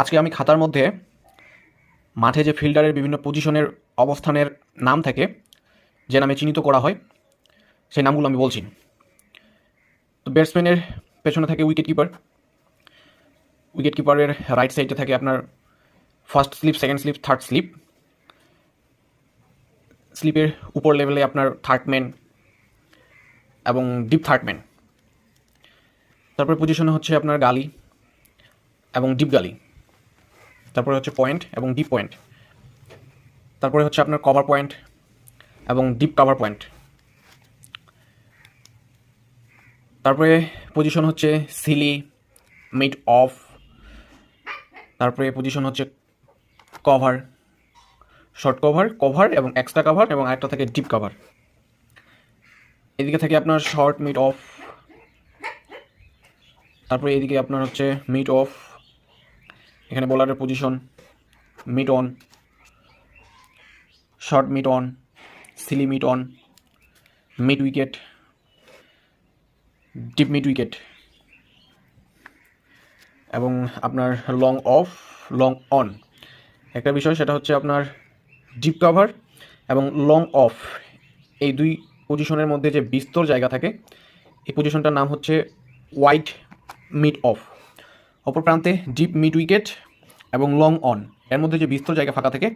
আজকে আমি খাতার মধ্যে মাঠে যে ফিল্ডারের বিভিন্ন পজিশনের অবস্থানের নাম থাকে যে নামে চিহ্নিত করা হয়, সেই নামগুলো আমি বলছি। তো ব্যাটসম্যানের পেছনে থাকে উইকেট কিপার উইকেট কিপারের রাইট সাইডে থাকে আপনার first slip second slip third slip স্লিপের উপর লেভেলে আপনার থার্ড ম্যান এবং ডিপ থার্ড ম্যান তারপরে পজিশনে হচ্ছে আপনার গালি এবং ডিপ গালি। তারপরে হচ্ছে পয়েন্ট এবং ডিপ পয়েন্ট তারপরে হচ্ছে আপনার কভার পয়েন্ট এবং ডিপ কভার পয়েন্ট তারপরে পজিশন হচ্ছে সিলি মিড অফ তারপরে পজিশন হচ্ছে কভার শর্ট কভার কভার এবং এক্সট্রা কভার এবং আরেকটা থাকে ডিপ কভার এদিকে থাকে আপনার শর্ট মিড অফ তারপরে এদিকে আপনার হচ্ছে মিড অফ এখানে বোলারের position mid on short mid on silly mid on mid wicket deep mid wicket এবং আপনার লং অফ লং অন একটা বিষয় সেটা হচ্ছে আপনার ডিপ কভার এবং লং অফ এই দুই পজিশনের মধ্যে যে বিস্তর জায়গা থাকে, এই পজিশনটার নাম হচ্ছে হোয়াইট মিড অফ অপর প্রান্তে ডিপ মিড উইকেট এবং লং অন এর মধ্যে যে বিস্তর জায়গা ফাঁকা থাকে,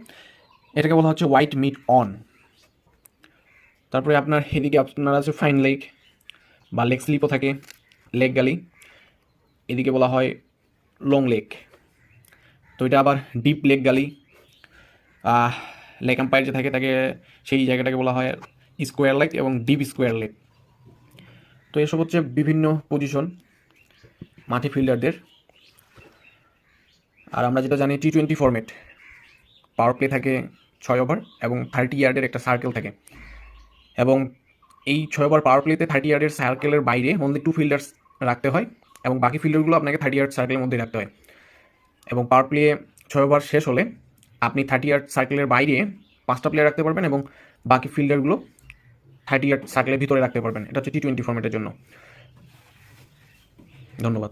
এটাকে বলা হচ্ছে হোয়াইট মিড অন তারপরে আপনার এদিকে আপনার আছে ফাইন লেগ বা লেগ স্লিপও থাকে লেগ গালি এদিকে বলা হয় লং লেগ তো এটা আবার deep leg gully leg umpire যে থাকে, তাকে সেই জায়গাটাকে বলা হয় স্কোয়ার লেগ এবং ডিপ স্কোয়ার লেগ তো এসব হচ্ছে বিভিন্ন পজিশন মাঠে ফিল্ডারদের আর আমরা যেটা জানি T twenty format power play থাকে ছয় ওভার এবং থার্টি ইয়ার্ডের একটা সার্কেল থাকে। এবং এই ছয় ওভার পাওয়ার প্লেতে থার্টি ইয়ার্ডের সার্কেলের বাইরে অনলি টু ফিল্ডার্স রাখতে হয় এবং বাকি ফিল্ডারগুলো আপনাকে থার্টি ইয়ার্ড সার্কেলের মধ্যে রাখতে হয়। এবং পাওয়ার প্লে ছয় ওভার শেষ হলে আপনি থার্টি ইয়ার্ড সার্কেলের বাইরে পাঁচটা প্লেয়ার রাখতে পারবেন এবং বাকি ফিল্ডারগুলো থার্টি ইয়ার্ড সার্কেলের ভিতরে রাখতে পারবেন। এটা হচ্ছে টি টোয়েন্টি ফর্মেটের জন্য। ধন্যবাদ।